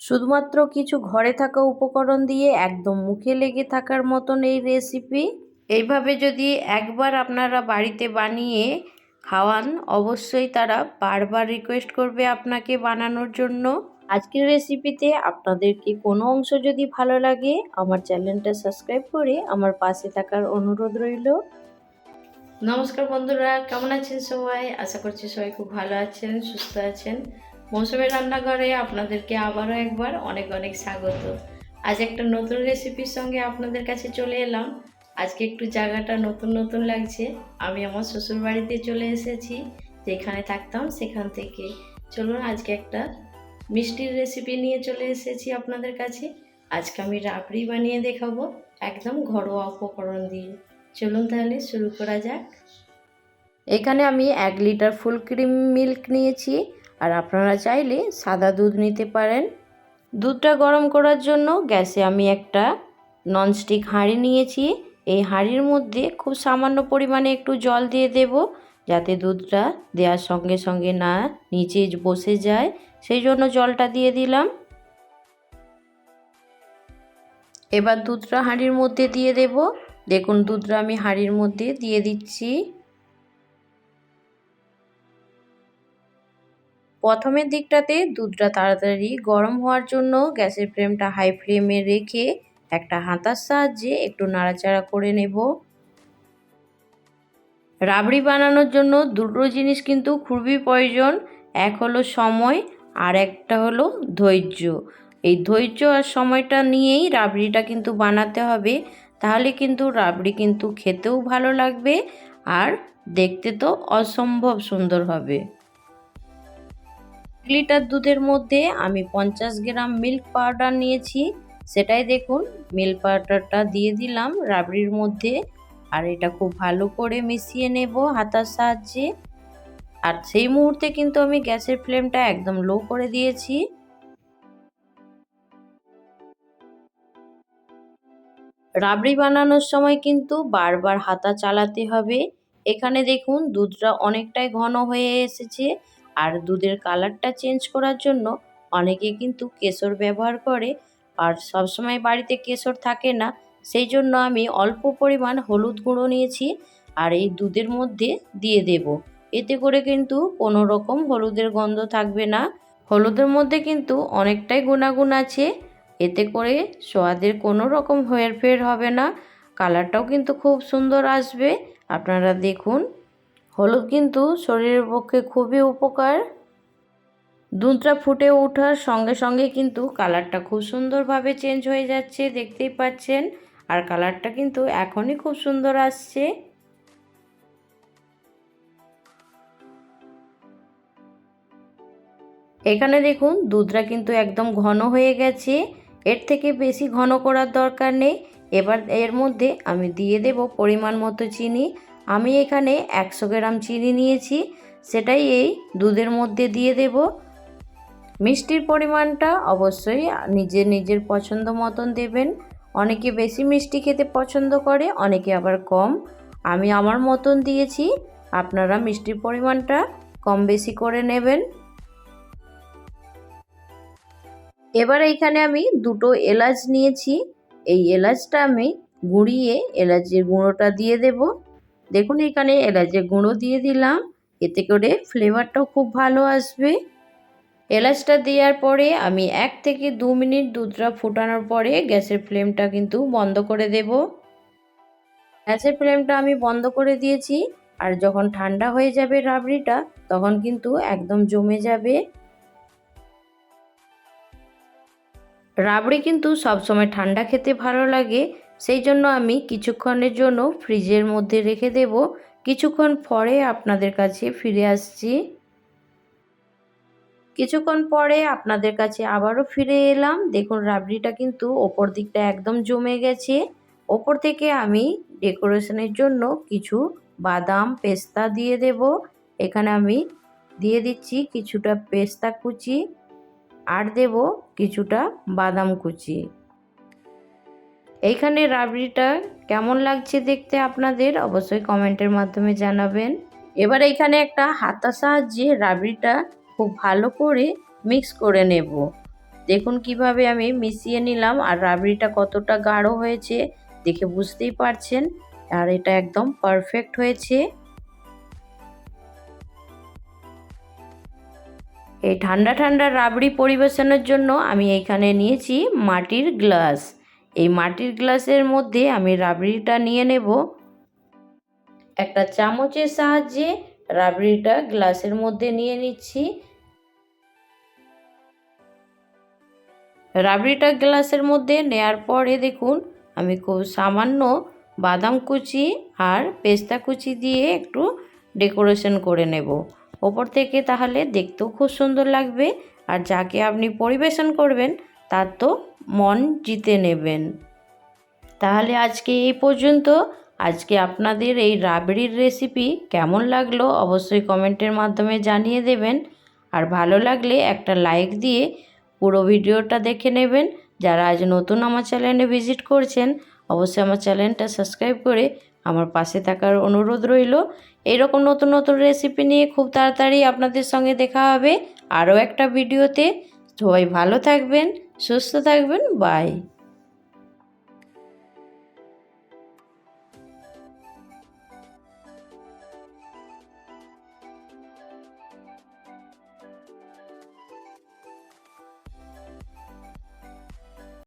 শুধুমাত্র কিছু ঘরে থাকা উপকরণ দিয়ে একদম মুখে লেগে থাকার মতন এই রেসিপি এইভাবে যদি একবার আপনারা বাড়িতে বানিয়ে খাওয়ান, অবশ্যই তারা বারবার রিকোয়েস্ট করবে আপনাকে বানানোর জন্য। আজকের রেসিপিতে আপনাদেরকে কোনো অংশ যদি ভালো লাগে, আমার চ্যানেলটা সাবস্ক্রাইব করে আমার পাশে থাকার অনুরোধ রইল। নমস্কার বন্ধুরা, কেমন আছেন সবাই? আশা করছি সবাই খুব ভালো আছেন, সুস্থ আছেন। মৌসুমের রান্নাঘরে আপনাদেরকে আবারও একবার অনেক অনেক স্বাগত। আজ একটা নতুন রেসিপির সঙ্গে আপনাদের কাছে চলে এলাম। আজকে একটু জায়গাটা নতুন নতুন লাগছে। আমি আমার শ্বশুর বাড়িতে চলে এসেছি, যেখানে থাকতাম সেখান থেকে। চলুন আজকে একটা মিষ্টির রেসিপি নিয়ে চলে এসেছি আপনাদের কাছে। আজকে আমি রাবড়ি বানিয়ে দেখাবো একদম ঘরোয়া উপকরণ দিয়ে। চলুন তাহলে শুরু করা যাক। এখানে আমি এক লিটার ফুল ক্রিম মিল্ক নিয়েছি। আর আপনারা চাইলে সাদা দুধ নিতে পারেন। দুধটা গরম করার জন্য গ্যাসে আমি একটা ননস্টিক হাঁড়ি নিয়েছি। এই হাঁড়ির মধ্যে খুব সামান্য পরিমাণে একটু জল দিয়ে দেব যাতে দুধটা দেওয়ার সঙ্গে সঙ্গে না নিচে বসে যায়। সেই জন্য জলটা দিয়ে দিলাম। এবার দুধটা হাঁড়ির মধ্যে দিয়ে দেব। দেখুন দুধটা আমি হাঁড়ির মধ্যে দিয়ে দিচ্ছি। প্রথমের দিকটাতে দুধটা তাড়াতাড়ি গরম হওয়ার জন্য গ্যাসের ফ্লেমটা হাই ফ্লেমে রেখে একটা হাতার সাহায্যে একটু নাড়াচাড়া করে নেব। রাবড়ি বানানোর জন্য দুটো জিনিস কিন্তু খুবই প্রয়োজন, এক হলো সময় আর একটা হলো ধৈর্য। এই ধৈর্য আর সময়টা নিয়েই রাবড়িটা কিন্তু বানাতে হবে, তাহলে কিন্তু রাবড়ি কিন্তু খেতেও ভালো লাগবে আর দেখতে তো অসম্ভব সুন্দর হবে। লিটার দুধের মধ্যে আমি পঞ্চাশ গ্রাম মিল্ক পাউডার নিয়েছি। সেটাই দেখুন মিল্ক পাউডারটা দিয়ে দিলাম রাবড়ির মধ্যে। আর এটা খুব ভালো করে মিশিয়ে নেব হাতার সাহায্যে। আর সেই মুহূর্তে কিন্তু আমি গ্যাসের ফ্লেমটা একদম লো করে দিয়েছি। রাবড়ি বানানোর সময় কিন্তু বারবার হাতা চালাতে হবে। এখানে দেখুন, দুধটা অনেকটাই ঘন হয়ে এসেছে। আর দুধের কালারটা চেঞ্জ করার জন্য অনেকে কিন্তু কেশর ব্যবহার করে আর সবসময় বাড়িতে কেশর থাকে না। সেই জন্য আমি অল্প পরিমাণ হলুদ গুঁড়ো নিয়েছি আর এই দুধের মধ্যে দিয়ে দেব। এতে করে কিন্তু কোনো রকম হলুদের গন্ধ থাকবে না। হলুদের মধ্যে কিন্তু অনেকটাই গুণাগুণ আছে। এতে করে সোয়াদের কোনো রকম হেরফের হবে না। কালারটাও কিন্তু খুব সুন্দর আসবে। আপনারা দেখুন হলুদ কিন্তু শরীরের পক্ষে খুবই উপকার। দুধটা ফুটে ওঠার সঙ্গে সঙ্গে কিন্তু কালারটা খুব সুন্দরভাবে চেঞ্জ হয়ে যাচ্ছে, দেখতেই পাচ্ছেন। আর কালারটা কিন্তু এখনই খুব সুন্দর আসছে। এখানে দেখুন, দুধটা কিন্তু একদম ঘন হয়ে গেছে। এর থেকে বেশি ঘন করার দরকার নেই। এবার এর মধ্যে আমি দিয়ে দেব পরিমাণ মতো চিনি। আমি এখানে একশো গ্রাম চিনি নিয়েছি, সেটাই এই দুধের মধ্যে দিয়ে দেব। মিষ্টির পরিমাণটা অবশ্যই নিজের নিজের পছন্দ মতন দেবেন। অনেকে বেশি মিষ্টি খেতে পছন্দ করে, অনেকে আবার কম। আমি আমার মতন দিয়েছি, আপনারা মিষ্টির পরিমাণটা কম বেশি করে নেবেন। এবার এইখানে আমি দুটো এলাচ নিয়েছি। এই এলাচটা আমি গুঁড়িয়ে এলাচের গুঁড়োটা দিয়ে দেব। দেখুন, এখানে এলাচের গুঁড়ো দিয়ে দিলাম। এতে করে ফ্লেভারটাও খুব ভালো আসবে। এলাচটা দেওয়ার পরে আমি এক থেকে দু মিনিট দুধটা ফুটানোর পরে গ্যাসের ফ্লেমটা কিন্তু বন্ধ করে দেব। গ্যাসের ফ্লেমটা আমি বন্ধ করে দিয়েছি আর যখন ঠান্ডা হয়ে যাবে রাবড়িটা, তখন কিন্তু একদম জমে যাবে। রাবড়ি কিন্তু সবসময় ঠান্ডা খেতে ভালো লাগে। সেই জন্য আমি কিছুক্ষণের জন্য ফ্রিজের মধ্যে রেখে দেব। কিছুক্ষণ পরে আপনাদের কাছে ফিরে আসছি। কিছুক্ষণ পরে আপনাদের কাছে আবারও ফিরে এলাম। দেখুন, রাবড়িটা কিন্তু ওপর দিকটা একদম জমে গেছে। ওপর থেকে আমি ডেকোরেশনের জন্য কিছু বাদাম পেস্তা দিয়ে দেব। এখানে আমি দিয়ে দিচ্ছি কিছুটা পেস্তা কুচি আর দেব কিছুটা বাদাম কুচি। এইখানে রাবড়িটা কেমন লাগছে দেখতে আপনাদের অবশ্যই কমেন্টের মাধ্যমে জানাবেন। এবার এইখানে একটা হাতা সাহায্যে রাবড়িটা খুব ভালো করে মিক্স করে নেব। দেখুন কীভাবে আমি মিশিয়ে নিলাম আর রাবড়িটা কতটা গাঢ় হয়েছে দেখে বুঝতেই পারছেন। আর এটা একদম পারফেক্ট হয়েছে। এই ঠান্ডা ঠান্ডা রাবড়ি পরিবেশনের জন্য আমি এইখানে নিয়েছি মাটির গ্লাস। এই মাটির গ্লাসের মধ্যে আমি রাবড়িটা নিয়ে নেব। একটা চামচের সাহায্যে রাবড়িটা গ্লাসের মধ্যে নিয়ে নিচ্ছি। রাবড়িটা গ্লাসের মধ্যে নেয়ার পরে দেখুন, আমি খুব সামান্য বাদাম কুচি আর পেস্তা কুচি দিয়ে একটু ডেকোরেশন করে নেব। ওপর থেকে তাহলে দেখতেও খুব সুন্দর লাগবে আর যাকে আপনি পরিবেশন করবেন, তার তো মন জিতে নেবেন। তাহলে আজকে এই পর্যন্ত। আজকে আপনাদের এই রাবড়ির রেসিপি কেমন লাগল অবশ্যই কমেন্টের মাধ্যমে জানিয়ে দেবেন। আর ভালো লাগলে একটা লাইক দিয়ে পুরো ভিডিওটা দেখে নেবেন। যারা আজ নতুন আমার চ্যানেলে ভিজিট করছেন, অবশ্যই আমার চ্যানেলটা সাবস্ক্রাইব করে আমার পাশে থাকার অনুরোধ রইল। এরকম নতুন নতুন রেসিপি নিয়ে খুব তাড়াতাড়ি আপনাদের সঙ্গে দেখা হবে আরও একটা ভিডিওতে সবাই ভালো থাকবেন। সুস্থ থাকবেন বাই